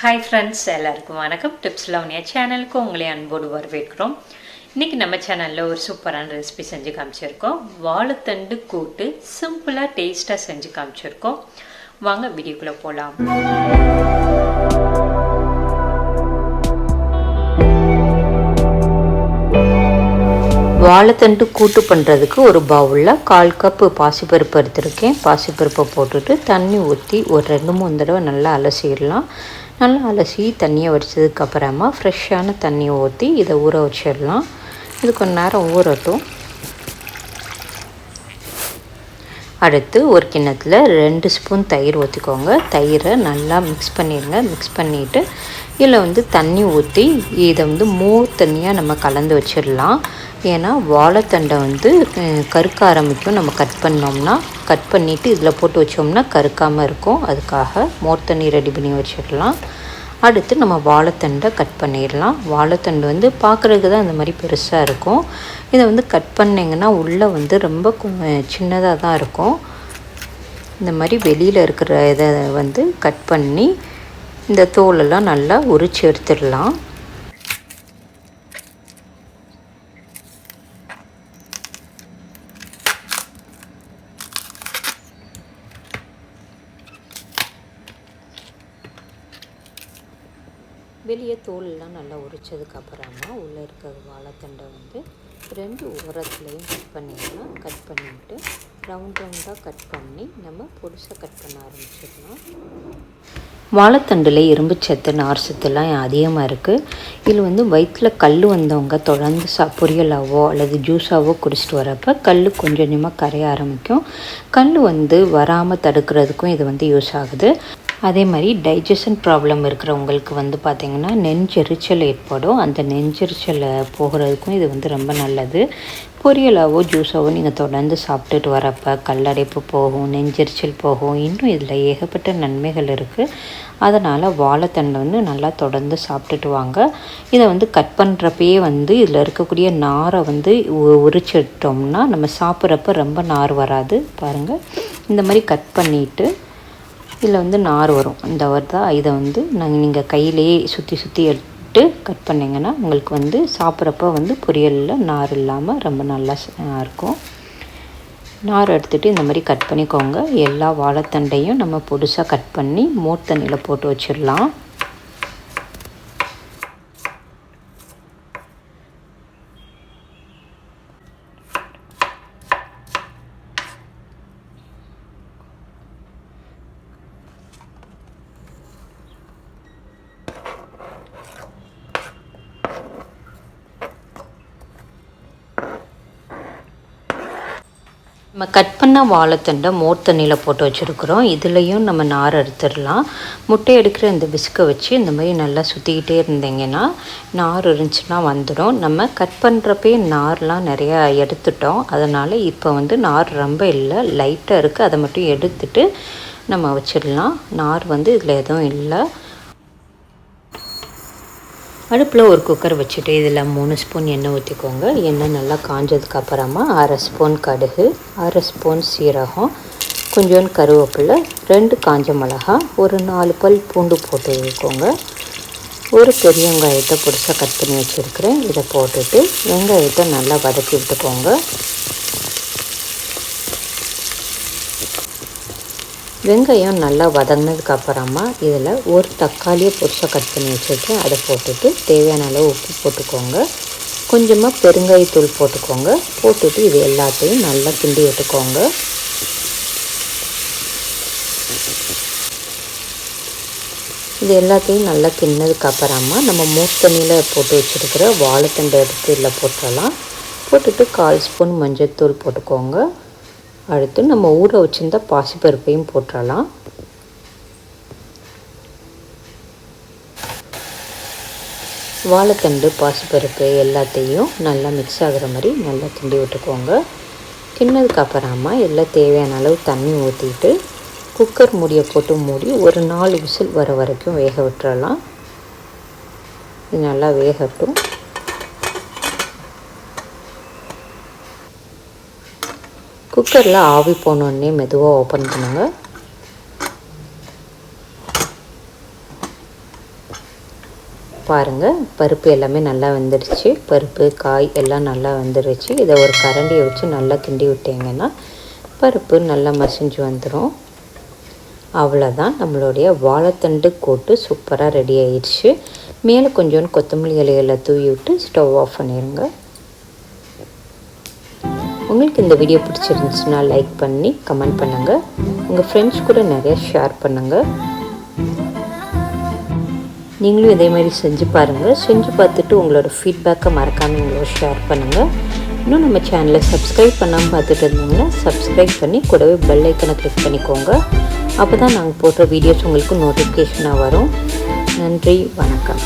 Hi friends எல்லாருக்கும் வணக்கம். Tips லவ்னியா சேனலுக்கு உங்களை அன்போடு வரவேற்கிறோம். இன்றைக்கி நம்ம சேனலில் ஒரு சூப்பரான ரெசிபி செஞ்சு காமிச்சிருக்கோம். வாழைத்தண்டு கூட்டு சிம்பிளாக டேஸ்ட்டாக செஞ்சு காமிச்சிருக்கோம். வாங்க வீடியோக்குள்ளே போகலாம் வாழைத்தண்டு கூட்டு பண்ணுறதுக்கு ஒரு பவுலில் கால் கப்பு பாசிப்பருப்பு எடுத்திருக்கேன். பாசிப்பருப்பை போட்டுட்டு தண்ணி ஊற்றி ஒரு ரெண்டு மூணு தடவை நல்லா அலசிடலாம். நல்லா அலசி தண்ணியை வடித்ததுக்கப்புறமா ஃப்ரெஷ்ஷான தண்ணியை ஊற்றி இதை ஊற வச்சிடலாம். இது கொஞ்ச நேரம் ஊறட்டும். அடுத்து ஒரு கிண்ணத்தில் ரெண்டு ஸ்பூன் தயிர் ஊற்றிக்கோங்க தயிரை நல்லா மிக்ஸ் பண்ணிடுங்க. மிக்ஸ் பண்ணிவிட்டு இதில் வந்து தண்ணி ஊற்றி இதை வந்து மோர் தண்ணியாக நம்ம கலந்து வச்சிடலாம். ஏன்னா வாழைத்தண்டை வந்து கருக்க ஆரம்பிக்கும். நம்ம கட் பண்ணோம்னா கட் பண்ணிவிட்டு இதில் போட்டு வச்சோம்னா கருக்காமல் இருக்கும். அதுக்காக மோர் தண்ணி ரெடி பண்ணி வச்சிடலாம். அடுத்து நம்ம வாழைத்தண்டை கட் பண்ணிடலாம். வாழைத்தண்டு வந்து பார்க்குறதுக்கு தான் இந்த மாதிரி பெருசாக இருக்கும். இதை வந்து கட் பண்ணிங்கன்னா உள்ளே வந்து ரொம்ப சின்னதாக தான் இருக்கும். இந்த மாதிரி வெளியில் இருக்கிற இதை வந்து கட் பண்ணி இந்த தோலெல்லாம் நல்லா உரிச்சு எடுத்துடலாம். வெளியே தோலெல்லாம் நல்லா உரிச்சதுக்கப்புறமா உள்ளே இருக்கிற வாழைத்தண்டை வந்து ரெண்டு உரத்துலேயும் கட் பண்ணிடலாம். கட் பண்ணிவிட்டு ரவுண்ட் ரவுண்டாக கட் பண்ணி நம்ம பொடிசாக கட் பண்ண ஆரம்பிச்சிடலாம். வாழைத்தண்டில் இரும்பு சத்து நார் சத்துலாம் அதிகமாக இருக்குது இதில் வந்து வயிற்றில் கல் வந்தவங்க தொடர்ந்து சா பொரியலாவோ அல்லது ஜூஸாவோ குடிச்சிட்டு வரப்போ கல் கொஞ்சம் கொஞ்சமாக கரைய ஆரம்பிக்கும். கல் வந்து வராமல் தடுக்கிறதுக்கும் இது வந்து யூஸ் ஆகுது. அதே மாதிரி டைஜஷன் ப்ராப்ளம் இருக்கிறவங்களுக்கு வந்து பார்த்திங்கன்னா நெஞ்செரிச்சல் ஏற்படும். அந்த நெஞ்செரிச்சலை போகிறதுக்கும் இது வந்து ரொம்ப நல்லது. பொரியலாவோ ஜூஸாவோ நீங்கள் தொடர்ந்து சாப்பிட்டுட்டு வரப்போ கல்லடைப்பு போகும் நெஞ்செரிச்சல் போகும். இன்னும் இதில் ஏகப்பட்ட நன்மைகள் இருக்குது அதனால் வாழைத்தண்டை வந்து நல்லா தொடர்ந்து சாப்பிட்டுட்டு வாங்க. இதை வந்து கட் பண்ணுறப்பயே வந்து இதில் இருக்கக்கூடிய நாரை வந்து உரிச்சிட்டோம்னா நம்ம சாப்பிட்றப்ப ரொம்ப நார் வராது. பாருங்கள் இந்த மாதிரி கட் பண்ணிவிட்டு இதில் வந்து நார் வரும். இந்த தான் இதை வந்து நாங்கள் நீங்கள் கையிலேயே சுற்றி சுற்றி எடுத்து கட் பண்ணிங்கன்னா உங்களுக்கு வந்து சாப்பிட்றப்ப வந்து பொரியலில் நார் இல்லாமல் ரொம்ப நல்லா இருக்கும். நார் எடுத்துகிட்டு இந்த மாதிரி கட் பண்ணிக்கோங்க. எல்லா வாழைத்தண்டையும் நம்ம பொடுசாக கட் பண்ணி மோர் தண்ணியில் போட்டு வச்சிடலாம். நம்ம கட் பண்ண வாழைத்தண்டை மோர் தண்ணியில் போட்டு வச்சுருக்குறோம். இதுலேயும் நம்ம நார் எடுத்துடலாம் முட்டை எடுக்கிற இந்த பிஸ்கை வச்சு இந்த மாதிரி நல்லா சுற்றிக்கிட்டே இருந்தீங்கன்னா நார் இருந்துச்சுன்னா வந்துடும். நம்ம கட் பண்ணுறப்பே நார்லாம் நிறையா எடுத்துட்டோம். அதனால் இப்போ வந்து நார் ரொம்ப இல்லை லைட்டாக இருக்குது அதை மட்டும் எடுத்துட்டு நம்ம வச்சிடலாம். நார் வந்து இதில் எதுவும் இல்லை. அடுப்பில் ஒரு குக்கர் வச்சுட்டு இதில் மூணு ஸ்பூன் எண்ணெய் ஊற்றிக்கோங்க. எண்ணெய் நல்லா காஞ்சதுக்கு அப்புறமா அரை ஸ்பூன் கடுகு அரை ஸ்பூன் சீரகம் கொஞ்சோண்டு கருவேப்பிலை ரெண்டு காஞ்ச மிளகா ஒரு நாலு பல் பூண்டு போட்டு வைக்கோங்க ஒரு பெரிய வெங்காயத்தை பிடிச்சா கட் பண்ணி வச்சுருக்கிறேன். இதை போட்டுட்டு வெங்காயத்தை நல்லா வதக்கி விட்டுக்கோங்க. வெங்காயம் நல்லா வதங்கினதுக்கு அப்புறமா இதில் ஒரு தக்காளியை பொருசாக கட் பண்ணி வச்சுருக்கேன் அதை போட்டுட்டு தேவையான அளவு உப்பு போட்டுக்கோங்க. கொஞ்சமாக பெருங்காயத்தூள் போட்டுக்கோங்க. போட்டுட்டு இது எல்லாத்தையும் நல்லா கிண்டி விட்டுக்கோங்க. இது எல்லாத்தையும் நல்லா கிண்ணதுக்கு அப்புறமா நம்ம மூத்தண்ணியில் போட்டு வச்சுருக்கிற வாழைத்தண்டை எடுத்து இதில் போட்டுடலாம். போட்டுட்டு கால் ஸ்பூன் மஞ்சள் போட்டுக்கோங்க. அடுத்து நம்ம ஊற வச்சுருந்த பாசிப்பருப்பையும் போட்டுடலாம் வாழைத்தண்டு பாசிப்பருப்பு எல்லாத்தையும் நல்லா மிக்ஸ் ஆகிற மாதிரி நல்லா கிண்டி விட்டுக்கோங்க. கிண்ணதுக்கு அப்புறமா எல்லாம் தேவையான அளவு தண்ணி ஊற்றிட்டு குக்கர் மூடியை போட்டு மூடி ஒரு நாலு விசில் வர வரைக்கும் வேக விட்டுறலாம். இது நல்லா வேகட்டும். குக்கரில் ஆவி போனோடனே மெதுவாக ஓப்பன் பண்ணுங்கள் பாருங்கள் பருப்பு எல்லாமே நல்லா வெந்துடுச்சு பருப்பு காய் எல்லாம் நல்லா வெந்துடுச்சு இதை ஒரு கரண்டியை வச்சு நல்லா கிண்டி விட்டீங்கன்னா பருப்பு நல்லா மசிஞ்சு வந்துடும் அவ்வளோதான் நம்மளுடைய வாழைத்தண்டு கூட்டு சூப்பராக ரெடி ஆயிடுச்சு. மேலே கொஞ்சோண்டு கொத்தமல்லி இலைகளை தூவி விட்டு ஸ்டவ் ஆஃப் பண்ணிடுங்க உங்களுக்கு இந்த வீடியோ பிடிச்சிருந்துச்சுன்னா லைக் பண்ணி கமெண்ட் பண்ணுங்கள் உங்கள் ஃப்ரெண்ட்ஸ் கூட நிறைய ஷேர் பண்ணுங்கள் நீங்களும் இதே மாதிரி செஞ்சு பாருங்கள் செஞ்சு பார்த்துட்டு உங்களோட ஃபீட்பேக்கை மறக்காமல் எங்களோட ஷேர் பண்ணுங்கள் இன்னும் நம்ம சேனலை சப்ஸ்கிரைப் பண்ணாமல் பார்த்துட்டு இருந்தீங்கன்னா சப்ஸ்கிரைப் பண்ணி கூடவே பெல் ஐக்கனை கிளிக் பண்ணிக்கோங்க. அப்போ தான் நாங்கள் போடுற வீடியோஸ் உங்களுக்கு நோட்டிஃபிகேஷனாக வரும். நன்றி வணக்கம்.